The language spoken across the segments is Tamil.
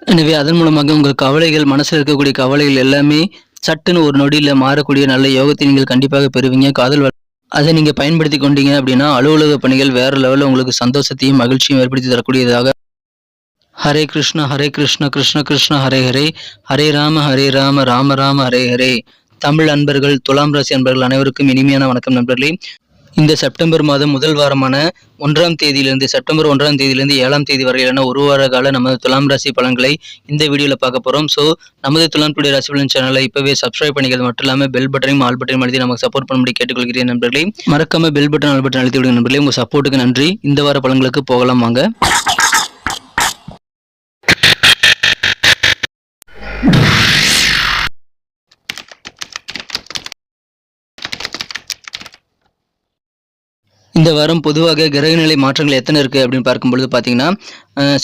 எனவே அதன் மூலமாக உங்கள் கவலைகள் மனசில் இருக்கக்கூடிய கவலைகள் எல்லாமே சட்டுன்னு ஒரு நொடியில் மாறக்கூடிய நல்ல யோகத்தை நீங்கள் கண்டிப்பாக பெறுவீங்க. காதல் வ- அதை நீங்கள் பயன்படுத்தி கொண்டீங்க அப்படின்னா அலுவலக பணிகள் வேற லெவலில் உங்களுக்கு சந்தோஷத்தையும் மகிழ்ச்சியும் ஏற்படுத்தி தரக்கூடியதாக. ஹரே கிருஷ்ணா ஹரே கிருஷ்ணா கிருஷ்ண கிருஷ்ண ஹரே ஹரே. ஹரே ராம ஹரே ராம ராம ராம ஹரே ஹரே. தமிழ் அன்பர்கள் துலாம் ராசி அன்பர்கள் அனைவருக்கும் இனிமையான வணக்கம் நண்பர்களே. இந்த செப்டம்பர் மாதம் முதல் வாரமான ஒன்றாம் தேதியிலிருந்து செப்டம்பர் ஒன்றாம் தேதியிலிருந்து ஏழாம் தேதி வரையிலான ஒரு வார கால நமது துலாம் ராசி பலன்களை இந்த வீடியோவில் பார்க்க போகிறோம் ஸோ நமது துலாம் டுடே ராசி பலன் சேனலை இப்போவே சப்ஸ்கிரைப் பண்ணிக்கிறது மட்டும் இல்லாமல் பெல் பட்டனையும் ஆல் பட்டனையும் அழுத்தி நமக்கு சப்போர்ட் பண்ணும்படி கேட்டுக்கொள்கிறேன் நண்பர்களே. மறக்காம பெல் பட்டன் ஆல் பட்டன் அழுத்தி விடுங்க நண்பர்களே. உங்கள் சப்போர்ட்டுக்கு நன்றி. இந்த வார பலன்களுக்கு போகலாம் வாங்க. இந்த வாரம் பொதுவாக கிரகநிலை மாற்றங்கள் எத்தனை இருக்குது அப்படின்னு பார்க்கும்பொழுது பார்த்தீங்கன்னா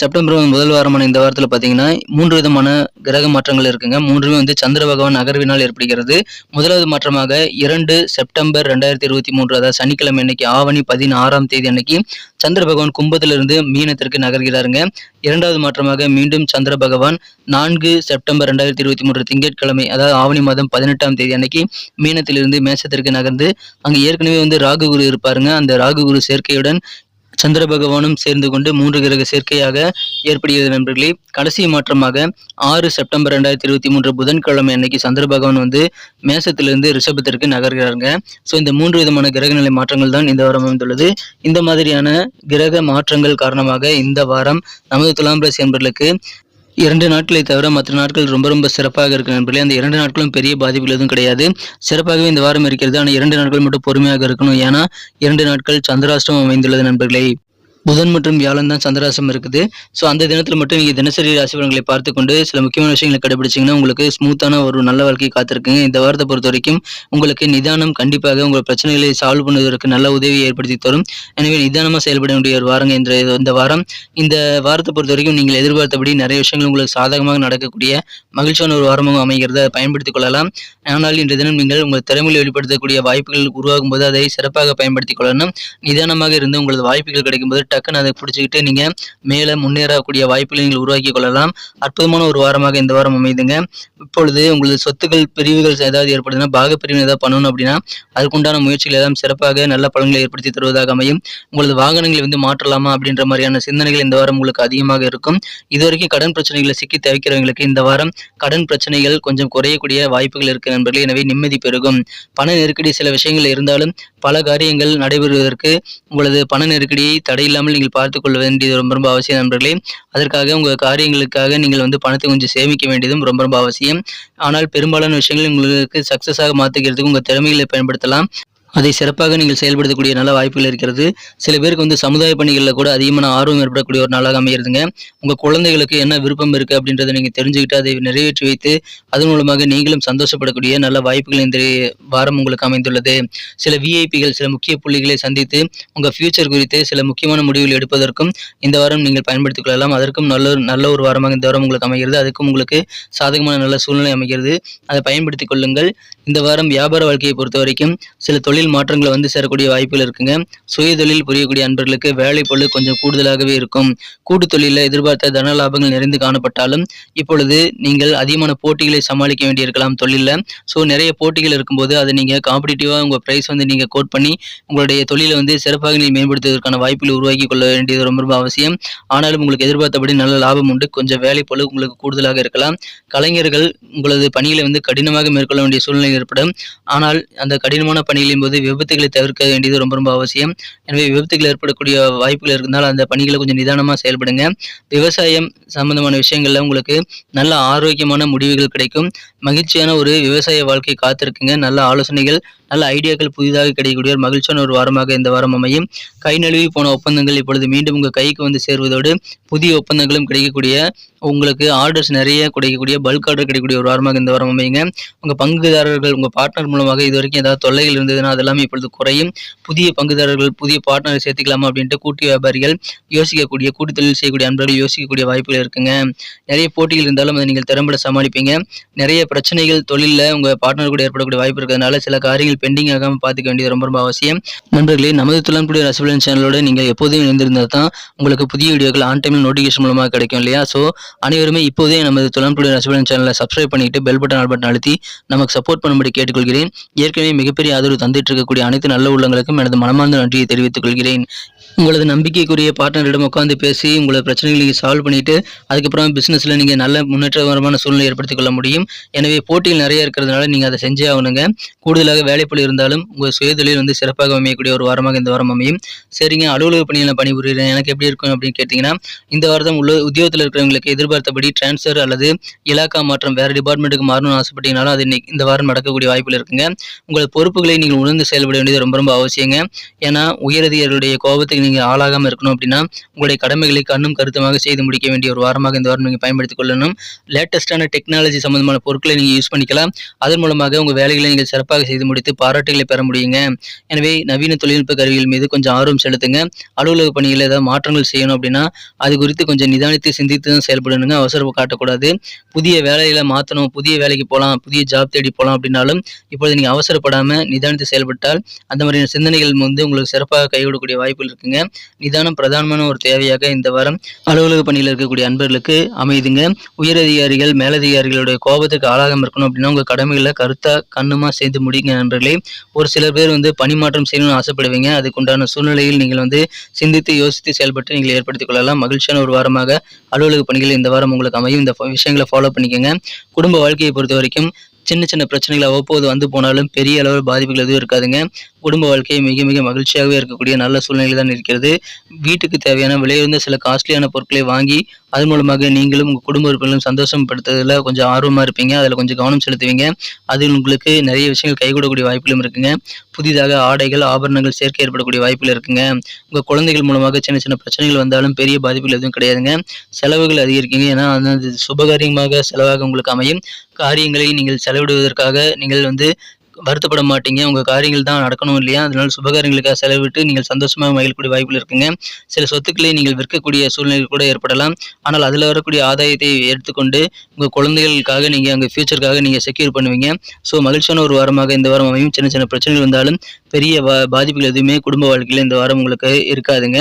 செப்டம்பர் முதல் வாரமான இந்த வாரத்தில் பார்த்தீங்கன்னா மூன்று விதமான கிரக மாற்றங்கள் இருக்குங்க. மூன்றுமே வந்து சந்திர பகவான் நகர்வினால் ஏற்படுகிறது. முதலாவது மாற்றமாக இரண்டு செப்டம்பர் ரெண்டாயிரத்தி இருபத்தி மூன்று அதாவது சனிக்கிழமை அன்னைக்கு ஆவணி பதினாறாம் தேதி அன்னைக்கு சந்திர பகவான் கும்பத்திலிருந்து மீனத்திற்கு நகர்கிறாருங்க. இரண்டாவது மாற்றமாக மீண்டும் சந்திர பகவான் நான்கு செப்டம்பர் ரெண்டாயிரத்தி இருபத்தி மூன்று திங்கட்கிழமை அதாவது ஆவணி மாதம் பதினெட்டாம் தேதி அன்னைக்கு மீனத்திலிருந்து மேசத்திற்கு நகர்ந்து அங்கே ஏற்கனவே வந்து ராகு குரு இருப்பாருங்க. அந்த ராகு குரு சேர்க்கையுடன் சந்திர பகவானும் சேர்ந்து கொண்டு மூன்று கிரக சேர்க்கையாக ஏற்படுகிறது நண்பர்களே. கடைசி மாற்றமாக ஆறு செப்டம்பர் ரெண்டாயிரத்தி இருபத்தி மூன்று புதன்கிழமை அன்னைக்கு சந்திர பகவான் வந்து மேசத்திலிருந்து ரிஷபத்திற்கு நகர்கிறாங்க ஸோ இந்த மூன்று விதமான கிரகநிலை மாற்றங்கள் தான் இந்த வாரம் அமைந்துள்ளது. இந்த மாதிரியான கிரக மாற்றங்கள் காரணமாக இந்த வாரம் நமது துலாம் ராசி என்பர்களுக்கு இரண்டு நாட்களை தவிர மற்ற நாட்கள் ரொம்ப ரொம்ப சிறப்பாக இருக்கு நண்பர்களே. அந்த இரண்டு நாட்களும் பெரிய பாதிப்புகள் எதுவும் கிடையாது. சிறப்பாகவே இந்த வாரம் இருக்கிறது. ஆனால் இரண்டு நாட்கள் மட்டும் பொறுமையாக இருக்கணும். ஏன்னா இரண்டு நாட்கள் சந்திராஷ்டிரம் அமைந்துள்ளது நண்பர்களே. புதன் மற்றும் வியாழன் தான் சந்திராசம் இருக்குது. ஸோ அந்த தினத்தில் மட்டும் நீங்கள் தினசரி ராசி பலன்களை சில முக்கியமான விஷயங்களை கடைபிடிச்சிங்கன்னா உங்களுக்கு ஸ்மூத்தான ஒரு நல்ல வாழ்க்கையை காத்திருக்குங்க. இந்த வாரத்தை பொறுத்த வரைக்கும் உங்களுக்கு நிதானம் கண்டிப்பாக உங்கள் பிரச்சனைகளை சால்வ் பண்ணுவதற்கு நல்ல உதவியை ஏற்படுத்தி தரும். எனவே நிதானமாக செயல்பட வேண்டிய ஒரு வாரங்க என்ற இந்த வாரம். இந்த வாரத்தை பொறுத்த வரைக்கும் நீங்கள் எதிர்பார்த்தபடி நிறைய விஷயங்கள் உங்களுக்கு சாதகமாக நடக்கக்கூடிய மகிழ்ச்சியான ஒரு வாரமாக அமைகிறத பயன்படுத்திக் கொள்ளலாம். ஆனால் இன்றைய தினம் நீங்கள் உங்கள் திறமையை வெளிப்படுத்தக்கூடிய வாய்ப்புகள் உருவாகும் போது அதை சிறப்பாக பயன்படுத்திக் கொள்ளணும். நிதானமாக இருந்து உங்களது வாய்ப்புகள் கிடைக்கும்போது டக்குன்னு அதை பிடிச்சிக்கிட்டு நீங்கள் மேலே முன்னேறக்கூடிய வாய்ப்புகளை நீங்கள் உருவாக்கி கொள்ளலாம். அற்புதமான ஒரு வாரமாக இந்த வாரம் அமைதுங்க. இப்பொழுது உங்களது சொத்துக்கள் பிரிவுகள் ஏதாவது ஏற்படுதுன்னா பாக பிரிவு ஏதாவது பண்ணணும் அப்படின்னா அதுக்குண்டான முயற்சிகள் எல்லாம் சிறப்பாக நல்ல பலன்களை ஏற்படுத்தி தருவதாக அமையும். உங்களது வாகனங்களை வந்து மாற்றலாமா அப்படின்ற மாதிரியான சிந்தனைகள் இந்த வாரம் உங்களுக்கு அதிகமாக இருக்கும். இதுவரைக்கும் கடன் பிரச்சனைகளை சிக்கி தவிக்கிறவங்களுக்கு இந்த வாரம் கடன் பிரச்சனைகள் கொஞ்சம் குறையக்கூடிய வாய்ப்புகள் இருக்கு நண்பர்களே. எனவே நிம்மதி பெருகும். பண நெருக்கடி சில விஷயங்கள் இருந்தாலும் பல காரியங்கள் நடைபெறுவதற்கு உங்களது பண நெருக்கடியை தடையில்லாமல் நீங்கள் பார்த்துக்கொள்ள வேண்டியது ரொம்ப ரொம்ப அவசியம் நண்பர்களே. அதற்காக உங்கள் காரியங்களுக்காக நீங்கள் வந்து பணத்தை கொஞ்சம் சேமிக்க வேண்டியதும் ரொம்ப ரொம்ப அவசியம். ஆனால் பெரும்பாலான விஷயங்கள் உங்களுக்கு சக்ஸஸாக மாற்றுகிறதுக்கு உங்கள் திறமைகளை பயன்படுத்தலாம். அதை சிறப்பாக நீங்கள் செயல்படுத்தக்கூடிய நல்ல வாய்ப்புகள் இருக்கிறது. சில பேருக்கு வந்து சமுதாய பணிகளில் கூட அதிகமான ஆர்வம் ஏற்படக்கூடிய ஒரு நாளாக அமைகிறதுங்க. உங்கள் குழந்தைகளுக்கு என்ன விருப்பம் இருக்குது அப்படின்றத நீங்கள் தெரிஞ்சுக்கிட்டு அதை நிறைவேற்றி வைத்து அதன் மூலமாக நீங்களும் சந்தோஷப்படக்கூடிய நல்ல வாய்ப்புகள் இந்த வாரம் உங்களுக்கு அமைந்துள்ளது. சில விஐபிகள் சில முக்கிய புள்ளிகளை சந்தித்து உங்கள் ஃபியூச்சர் குறித்து சில முக்கியமான முடிவுகள் எடுப்பதற்கும் இந்த வாரம் நீங்கள் பயன்படுத்திக் கொள்ளலாம். அதற்கும் நல்ல ஒரு நல்ல ஒரு வாரமாக இந்த வாரம் உங்களுக்கு அமைகிறது. அதுக்கும் உங்களுக்கு சாதகமான நல்ல சூழ்நிலை அமைகிறது. அதை பயன்படுத்திக் கொள்ளுங்கள். இந்த வாரம் வியாபார வாழ்க்கையை பொறுத்த வரைக்கும் சில தொழில் மாற்றங்களை வந்து சேரக்கூடிய வாய்ப்புகள் இருக்குங்க. சுய தொழில் புரியக்கூடிய அன்பர்களுக்கு வேலை பொழுது கொஞ்சம் கூடுதலாகவே இருக்கும். கூட்டு தொழிலில் எதிர்பார்த்த தன லாபங்கள் நிறைந்து காணப்பட்டாலும் இப்பொழுது நீங்கள் அதிகமான போட்டிகளை சமாளிக்க வேண்டியிருக்கலாம் தொழிலில். ஸோ நிறைய போட்டிகள் இருக்கும்போது அதை நீங்கள் காம்படிட்டிவாக உங்கள் ப்ரைஸ் வந்து நீங்கள் கோட் பண்ணி உங்களுடைய தொழிலை வந்து சிறப்பாக நீங்கள் மேம்படுத்துவதற்கான வாய்ப்புகளை உருவாக்கி கொள்ள வேண்டியது ரொம்ப ரொம்ப அவசியம். ஆனாலும் உங்களுக்கு எதிர்பார்த்தபடி நல்ல லாபம் உண்டு. கொஞ்சம் வேலை பொழுது உங்களுக்கு கூடுதலாக இருக்கலாம். கலைஞர்கள் உங்களது பணிகளை வந்து கடினமாக மேற்கொள்ள வேண்டிய சூழ்நிலை ஏற்படும். ஆனால் அந்த கடினமான பணிகளின் போது விபத்துகளை தவிர்க்க வேண்டியது ரொம்ப ரொம்ப அவசியம். எனவே விபத்துகள் ஏற்படக்கூடிய வாய்ப்புகள் இருந்தால் அந்த பணிகளை கொஞ்சம் நிதானமாக செயல்படுங்க. விவசாயம் சம்பந்தமான விஷயங்கள்ல உங்களுக்கு நல்ல ஆரோக்கியமான முடிவுகள் கிடைக்கும். மகிழ்ச்சியான ஒரு விவசாய வாழ்க்கை காத்திருக்குங்க. நல்ல ஆலோசனைகள் நல்ல ஐடியாக்கள் புதிதாக கிடைக்கக்கூடிய ஒரு மகிழ்ச்சியான ஒரு வாரமாக இந்த வாரம் அமையும். கை நழுவி போன ஒப்பந்தங்கள் இப்பொழுது மீண்டும் உங்கள் கைக்கு வந்து சேர்வதோடு புதிய ஒப்பந்தங்களும் கிடைக்கக்கூடிய உங்களுக்கு ஆர்டர்ஸ் நிறைய கிடைக்கக்கூடிய பல்க் ஆர்டர் கிடைக்கக்கூடிய ஒரு வாரமாக இந்த வாரம் அமையுங்க. உங்கள் பங்குதாரர்கள் உங்கள் பார்ட்னர் மூலமாக இது வரைக்கும் ஏதாவது தொல்லைகள் இருந்ததுன்னா அதை அதெல்லாமே இப்பொழுது குறையும். புதிய பங்குதாரர்கள் புதிய பார்ட்னரை சேர்த்துக்கலாமா அப்படின்ட்டு கூட்டு வியாபாரிகள் யோசிக்கக்கூடிய கூட்டு தொழில் செய்யக்கூடிய அன்பர்கள் யோசிக்கக்கூடிய வாய்ப்புகள் இருக்குங்க. நிறைய போட்டிகள் இருந்தாலும் அதை நீங்கள் திறம்பட சமாளிப்பீங்க. நிறைய பிரச்சனைகள் தொழிலில் உங்கள் பார்ட்னர் கூட ஏற்படக்கூடிய வாய்ப்பு இருக்கிறதுனால சில காரியங்கள் பெண்டிங் ஆகாமல் பார்த்துக்க வேண்டியது ரொம்ப ரொம்ப அவசியம். நண்பர்களே நமது துளம்புடைய ரசபலன் சேனலோட நீங்கள் எப்போதும் இணைந்திருந்தால் தான் உங்களுக்கு புதிய வீடியோக்கள் ஆன் டைமில் நோட்டிஃபிகேஷன் மூலமாக கிடைக்கும் இல்லையா? ஸோ அனைவருமே இப்போதே நமது துளம்புடைய ரசபலன் சேனலை சப்ஸ்கிரைப் பண்ணிட்டு பெல் பட்டன் ஆல் பட்டன் அழுத்தி நமக்கு சப்போர்ட் பண்ணும்படி கேட்டுக்கொள்கிறேன். ஏற்கனவே மிகப்பெரிய ஆதரவு தந்துட்டு இருக்கக்கூடிய அனைத்து நல்ல உள்ளங்களுக்கும் எனது மனமார்ந்த நன்றியை தெரிவித்துக் கொள்கிறேன். உங்களது நம்பிக்கைக்குரிய பார்ட்னரிடம் உட்காந்து பேசி உங்களது பிரச்சனைகளை நீங்கள் சால்வ் பண்ணிட்டு அதுக்கப்புறம் பிஸ்னஸில் நீங்கள் நல்ல முன்னேற்றகரமான சூழ்நிலை ஏற்படுத்திக் கொள்ள முடியும். எனவே போட்டிகள் நிறைய இருக்கிறதுனால நீங்கள் அதை செஞ்சே ஆகணுங்க. கூடுதலாக வேலைப்பொழி இருந்தாலும் உங்கள் சுயதொழில் வந்து சிறப்பாக அமையக்கூடிய ஒரு வாரமாக இந்த வாரம் அமையும். சரிங்க அலுவலக பணியில் பணிபுரிகிறேன் எனக்கு எப்படி இருக்கும் அப்படின்னு கேட்டிங்கன்னா இந்த வாரம் உள்ள உத்தியோகத்தில் இருக்கிறவங்களுக்கு எதிர்பார்த்தபடி டிரான்ஸ்ஃபர் அல்லது இலாக்கா மாற்றம் வேறு டிபார்ட்மெண்ட்டுக்கு மாறணும்னு ஆசைப்பட்டீங்கனாலும் அது இன்னைக்கு இந்த வாரம் நடக்கக்கூடிய வாய்ப்புகள் இருக்குங்க. உங்கள் பொறுப்புகளை நீங்கள் உணர்ந்து செயல்பட வேண்டியது ரொம்ப ரொம்ப அவசியங்க. ஏன்னா உயரதிகாரிகளுடைய கோபத்துக்கு நீங்கள் ஆளாகாமல் இருக்கணும் அப்படின்னா உங்களுடைய கடமைகளை கண்ணும் கருத்துமாக செய்து முடிக்க வேண்டிய ஒரு வாரமாக இந்த வாரம் நீங்கள் பயன்படுத்திக் கொள்ளணும். லேட்டஸ்டான டெக்னாலஜி சம்பந்தமான பொருட்களை நீங்கள் யூஸ் பண்ணிக்கலாம். அதன் மூலமாக உங்கள் வேலைகளை நீங்கள் சிறப்பாக செய்து முடித்து பாராட்டுகளை பெற முடியுங்க. எனவே நவீன தொழில்நுட்ப கருவிகள் மீது கொஞ்சம் ஆர்வம் செலுத்துங்க. அலுவலக பணியில் ஏதாவது மாற்றங்கள் செய்யணும் அப்படின்னா அது குறித்து கொஞ்சம் நிதானித்து சிந்தித்து தான் செயல்படணுங்க. அவசரம் காட்டக்கூடாது. புதிய வேலையில் மாற்றணும் புதிய வேலைக்கு போகலாம் புதிய ஜாப் தேடி போகலாம் அப்படின்னாலும் இப்பொழுது நீங்கள் அவசரப்படாமல் நிதானித்து செயல் செயல்பட்டால் அந்த மாதிரியான சிந்தனைகள் வந்து உங்களுக்கு சிறப்பாக கைவிடக்கூடிய வாய்ப்புகள் இருக்குங்க. நிதானம் பிரதானமான ஒரு தேவையாக இந்த வாரம் அலுவலக பணியில் இருக்கக்கூடிய அன்பர்களுக்கு அமைதுங்க. உயரதிகாரிகள் மேலதிகாரிகளுடைய கோபத்துக்கு ஆளாகாமல் இருக்கணும் அப்படின்னா உங்கள் கடமைகளை கருத்தா கண்ணுமா சேர்ந்து முடியுங்க நண்பர்களே. ஒரு சில பேர் வந்து பணிமாற்றம் செய்யணும்னு ஆசைப்படுவீங்க. அதுக்குண்டான சூழ்நிலையில் நீங்கள் வந்து சிந்தித்து யோசித்து செயல்பட்டு நீங்கள் ஏற்படுத்திக் கொள்ளலாம். மகிழ்ச்சியான ஒரு வாரமாக அலுவலக பணிகள் இந்த வாரம் உங்களுக்கு அமையும். இந்த விஷயங்களை ஃபாலோ பண்ணிக்கோங்க. குடும்ப வாழ்க்கையை பொறுத்த வரைக்கும் சின்ன சின்ன பிரச்சனைகள் அவ்வப்போது வந்து போனாலும் பெரிய அளவில் பாதிப்புகள் எதுவும் இருக்காதுங்க. குடும்ப வாழ்க்கை மிக மிக மகிழ்ச்சியாகவே இருக்கக்கூடிய நல்ல சூழ்நிலை தான் இருக்கிறது. வீட்டுக்கு தேவையான விலையுறந்த சில காஸ்ட்லியான பொருட்களை வாங்கி அது மூலமாக நீங்களும் உங்கள் குடும்ப உறுப்பினர்களும் சந்தோஷப்படுத்துறதுல கொஞ்சம் ஆர்வமாக இருப்பீங்க. அதில் கொஞ்சம் கவனம் செலுத்துவீங்க. அதில் உங்களுக்கு நிறைய விஷயங்கள் கைகூடக்கூடிய வாய்ப்புகளும் இருக்குங்க. புதிதாக ஆடைகள் ஆபரணங்கள் சேர்க்கை ஏற்படக்கூடிய வாய்ப்புகள் இருக்குங்க. உங்கள் குழந்தைகள் மூலமாக சின்ன சின்ன பிரச்சனைகள் வந்தாலும் பெரிய பாதிப்புகள் எதுவும் கிடையாதுங்க. செலவுகள் அதிகரிக்குங்க. ஏன்னா அது சுபகாரியமாக செலவாக உங்களுக்கு அமையும். காரியங்களை நீங்கள் செலவிடுவதற்காக நீங்கள் வந்து வருத்தப்பட மாட்டீங்க. உங்கள் காரியங்கள் தான் நடக்கணும் இல்லையா? அதனால சுபகாரியங்களுக்காக செலவிட்டு நீங்கள் சந்தோஷமாக மகிழக்கூடிய வாய்ப்புகள் இருக்குங்க. சில சொத்துக்களை நீங்கள் விற்கக்கூடிய சூழ்நிலை கூட ஏற்படலாம். ஆனால் அதில் வரக்கூடிய ஆதாயத்தை எடுத்துக்கொண்டு உங்கள் குழந்தைகளுக்காக நீங்கள் அங்கே ஃபியூச்சருக்காக நீங்கள் செக்யூர் பண்ணுவீங்க. ஸோ மகிழ்ச்சியான ஒரு வாரமாக இந்த வாரம் அமையும். சின்ன சின்ன பிரச்சனைகள் வந்தாலும் பெரிய பாதிப்புகள் எதுவுமே குடும்ப வாழ்க்கையில் இந்த வாரம் உங்களுக்கு இருக்காதுங்க.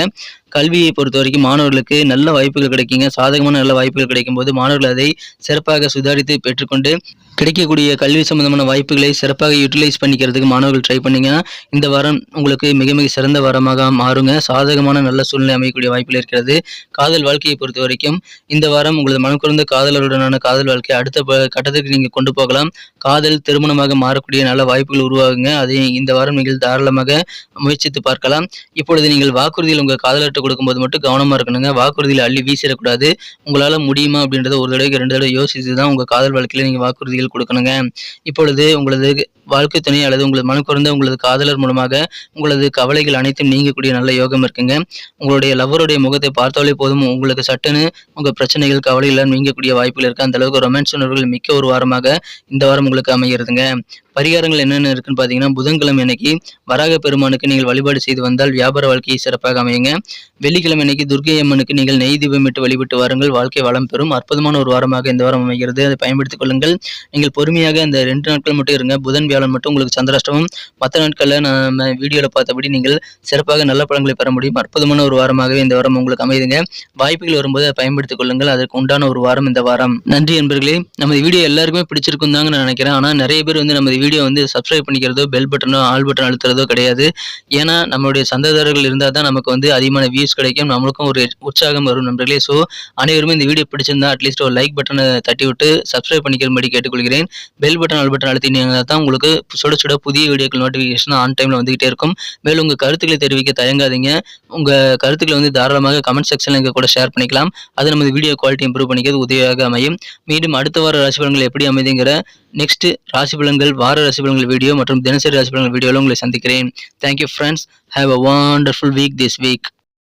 கல்வியை பொறுத்த வரைக்கும் மாணவர்களுக்கு நல்ல வாய்ப்புகள் கிடைக்குங்க. சாதகமான நல்ல வாய்ப்புகள் கிடைக்கும் போது மாணவர்கள் அதை சிறப்பாக சுதாரித்து பெற்றுக்கொண்டு கிடைக்கக்கூடிய கல்வி சம்பந்தமான வாய்ப்புகளை சிறப்பாக யூட்டிலைஸ் பண்ணிக்கிறதுக்கு மாணவர்கள் ட்ரை பண்ணிங்கன்னா இந்த வாரம் உங்களுக்கு மிக மிக சிறந்த வாரமாக மாறுங்க. சாதகமான நல்ல சூழ்நிலை அமையக்கூடிய வாய்ப்புகள் இருக்கிறது. காதல் வாழ்க்கையை பொறுத்த வரைக்கும் இந்த வாரம் உங்களது மனக்குறந்த காதலருடனான காதல் வாழ்க்கையை அடுத்த கட்டத்துக்கு நீங்கள் கொண்டு போகலாம். காதல் திருமணமாக மாறக்கூடிய நல்ல வாய்ப்புகள் உருவாகுங்க. அதை இந்த வாரம் நீங்கள் தாராளமாக முயற்சித்து பார்க்கலாம். இப்பொழுது நீங்கள் வாக்குறுதியில் உங்கள் காதலர்கிட்ட கொடுக்கும்போது மட்டும் கவனமாக இருக்கணுங்க. வாக்குறுதியில் அள்ளி வீசிடக்கூடாது. உங்களால் முடியுமா அப்படின்றத ஒரு தடவைக்கு ரெண்டு தடவை யோசித்து தான் உங்கள் காதல் வாழ்க்கையில் நீங்கள் வாக்குறுதிகள் கொடுக்கணுங்க. இப்பொழுது உங்களது வாழ்க்கை துணை அல்லது உங்களது மனு குறைந்த உங்களது காதலர் மூலமாக உங்களது கவலைகள் அனைத்தும் நீங்கக்கூடிய நல்ல யோகம் இருக்குங்க. உங்களுடைய லவ்வருடைய முகத்தை பார்த்தாலே போதும். உங்களுக்கு சட்டுன்னு உங்கள் பிரச்சனைகள் கவலைகள் நீங்கக்கூடிய வாய்ப்புகள் இருக்குது அந்த அளவுக்கு ரொமான்ஸ் உணர்வுகள் மிக்க ஒரு வாரமாக இந்த வாரம் உங்களுக்கு அமைகிறதுங்க பரிகாரங்கள் என்னென்ன இருக்குன்னு பார்த்தீங்கன்னா புதன்கிழமை அன்னைக்கு வராக பெருமானுக்கு நீங்கள் வழிபாடு செய்து வந்தால் வியாபார வாழ்க்கையை சிறப்பாக அமையுங்க. வெள்ளிக்கிழமை அன்னைக்கு துர்கை அம்மனுக்கு நீங்கள் நெய் தீபமிட்டு வழிபட்டு வாருங்கள். வாழ்க்கை வளம் பெறும். அற்புதமான ஒரு வாரமாக இந்த வாரம் அமைகிறது. அதை பயன்படுத்திக் கொள்ளுங்கள். நீங்கள் பொறுமையாக இந்த ரெண்டு நாட்கள் மட்டும் இருங்க. புதன் வியாழன் மட்டும் உங்களுக்கு சந்திராஷ்டமம். மற்ற நாட்களில் நம்ம வீடியோவில் பார்த்தபடி நீங்கள் சிறப்பாக நல்ல பழங்களை பெற முடியும். அற்புதமான ஒரு வாரமாகவே இந்த வாரம் உங்களுக்கு அமைதுங்க. வாய்ப்புகள் வரும்போது அதை பயன்படுத்திக் கொள்ளுங்கள். அதற்கு உண்டான ஒரு வாரம் இந்த வாரம். நன்றி என்பர்களே நமது வீடியோ எல்லாருக்குமே பிடிச்சிருக்கும் தாங்க நான் நினைக்கிறேன். ஆனால் நிறைய பேர் வந்து நமது வீடியோ வந்து சப்ஸ்கிரைப் பண்ணிக்கிறதோ பெல் பட்டனோ ஆல் பட்டன் அழுத்துறதோ கிடையாது. ஏன்னா நம்மளுடைய சந்ததாரர்கள் இருந்தால் தான் நமக்கு வந்து அதிகமான வியூஸ் கிடைக்கும். நம்மளுக்கும் ஒரு உற்சாகம் வரும் நண்பர்களே. ஸோ அனைவருமே இந்த வீடியோ பிடிச்சிருந்தா அட்லீஸ்ட் ஒரு லைக் பட்டனை தட்டி விட்டு சப்ஸ்கிரைப் பண்ணிக்கிறபடி கேட்டுக்கொள்கிறேன். பெல் பட்டன் ஆல் பட்டன் அழுத்தினீங்கன்னா தான் உங்களுக்கு சுட சுட புதிய வீடியோக்கள் நோட்டிஃபிகேஷன் ஆன் டைமில் வந்துகிட்டே இருக்கும். மேலும் உங்கள் கருத்துக்களை தெரிவிக்க தயங்காதீங்க. உங்கள் கருத்துக்களை வந்து தாராளமாக கமெண்ட் செக்ஷனில் எங்கள் கூட ஷேர் பண்ணிக்கலாம். அது நமது வீடியோ குவாலிட்டி இம்ப்ரூவ் பண்ணிக்கிறது உதவியாக அமையும். மீண்டும் அடுத்த வார ராசி பலன்கள் எப்படி அமைதுங்கிற நெக்ஸ்ட் ராசி பலன்கள் வார வார ரசிபலங்கள் வீடியோ மற்றும் தினசரி ரசிபலங்கள் வீடியோவில் உங்களை சந்திக்கிறேன். Thank you friends have a wonderful week this week